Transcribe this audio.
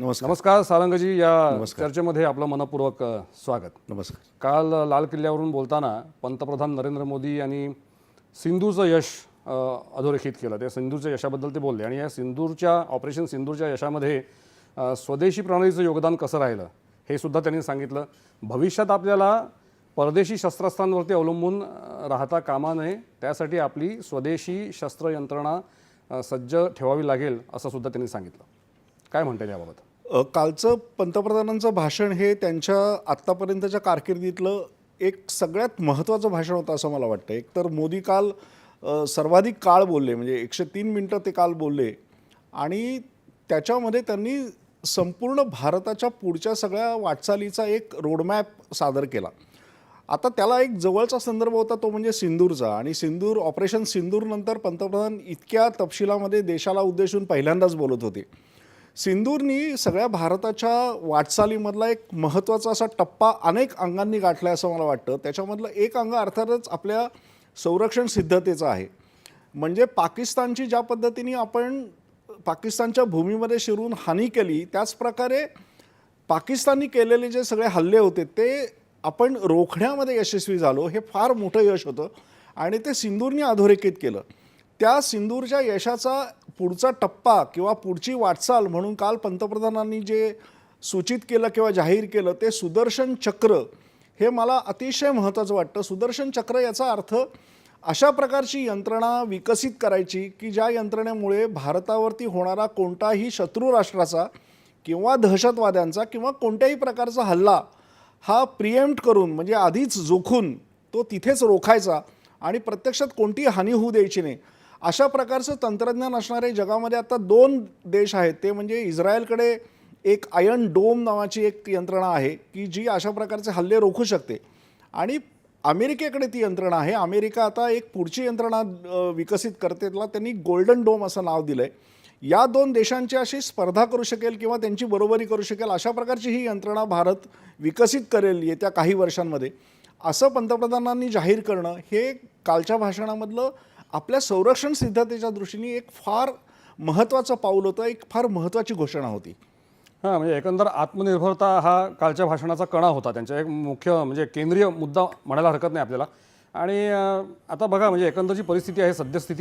नमस्कार. नमस्कार सारंगजी. या. चर्चेमध्ये आपलं मनपूर्वक स्वागत. नमस्कार. काल लाल किल्ल्यावरून बोलताना पंतप्रधान नरेंद्र मोदी यांनी सिंधूचं यश अधोरेखित केलं. ते सिंधूच्या यशाबद्दल ते बोलले. आणि या सिंदूरच्या ऑपरेशन सिंदूरच्या यशामध्ये स्वदेशी प्रणालीचं योगदान कसं राहिलं हे सुद्धा त्यांनी सांगितलं. भविष्यात आपल्याला परदेशी शस्त्रास्त्रांवरती अवलंबून राहता कामा नये. त्यासाठी आपली स्वदेशी शस्त्र यंत्रणा सज्ज ठेवावी लागेल असं सुद्धा त्यांनी सांगितलं. काय म्हणता याबाबत कालचं पंतप्रधानांचं भाषण हे त्यांच्या आत्तापर्यंतच्या कारकिर्दीतलं एक सगळ्यात महत्त्वाचं भाषण होतं असं मला वाटतं. एक तर मोदी काल सर्वाधिक काळ बोलले म्हणजे एकशे तीन मिनटं ते काल बोलले. आणि त्याच्यामध्ये त्यांनी संपूर्ण भारताच्या पुढच्या सगळ्या वाटचालीचा एक रोडमॅप सादर केला. आता त्याला एक जवळचा संदर्भ होता तो म्हणजे सिंदूरचा. आणि सिंदूर ऑपरेशन सिंदूरनंतर पंतप्रधान इतक्या तपशिलामध्ये देशाला उद्देशून पहिल्यांदाच बोलत होते. सिंदूरनी सगळ्या भारताच्या वाटचालीमधला एक महत्त्वाचा असा टप्पा अनेक अंगांनी गाठला आहे असं मला वाटतं. त्याच्यामधलं एक अंग अर्थातच आपल्या संरक्षण सिद्धतेचं आहे. म्हणजे पाकिस्तानची ज्या पद्धतीने आपण पाकिस्तानच्या भूमीमध्ये शिरून हानी केली त्याच प्रकारे पाकिस्ताननी केलेले जे सगळे हल्ले होते ते आपण रोखण्यामध्ये यशस्वी झालो हे फार मोठं यश होतं. आणि ते सिंदूरनी अधोरेखित केलं. त्या सिंदूरच्या यशाचा पुढचा टप्पा किंवा पुढची वाटचाल म्हणून काल पंतप्रधानांनी जे सूचित केलं किंवा जाहीर केलं ते सुदर्शन चक्र हे मला अतिशय महत्त्वाचं वाटतं. सुदर्शन चक्र याचा अर्थ अशा प्रकारची यंत्रणा विकसित करायची की ज्या यंत्रणेमुळे भारतावरती होणारा कोणताही शत्रू राष्ट्राचा किंवा दहशतवाद्यांचा किंवा कोणत्याही प्रकारचा हल्ला हा प्रिएम्प्ट करून म्हणजे आधीच जोखून तो तिथेच रोखायचा आणि प्रत्यक्षात कोणतीही हानी होऊ द्यायची नाही. अशा प्रकारचं तंत्रज्ञान असणारे जगामध्ये आता दोन देश आहेत. ते म्हणजे इस्रायलकडे एक आयर्न डोम नावाची एक यंत्रणा आहे की जी अशा प्रकारचे हल्ले रोखू शकते. आणि अमेरिकेकडे ती यंत्रणा आहे. अमेरिका आता एक पुढची यंत्रणा विकसित करते. त्याला त्यांनी गोल्डन डोम असं नाव दिलं आहे या दोन देशांची अशी स्पर्धा करू शकेल किंवा त्यांची बरोबरी करू शकेल अशा प्रकारची ही यंत्रणा भारत विकसित करेल येत्या काही वर्षांमध्ये. असं पंतप्रधानांनी जाहीर करणं हे कालच्या भाषणामधलं आपल्या संरक्षण सिद्धतेच्या दृष्टीने एक फार महत्त्वाचं पाऊल होतं एक फार महत्त्वाची घोषणा होती. हां म्हणजे एकंदर आत्मनिर्भरता हा कालच्या भाषणाचा कणा होता त्यांचा एक मुख्य म्हणजे केंद्रीय मुद्दा म्हणायला हरकत नाही आपल्याला. आणि आता बघा म्हणजे एकंदरची परिस्थिती आहे सद्यस्थिती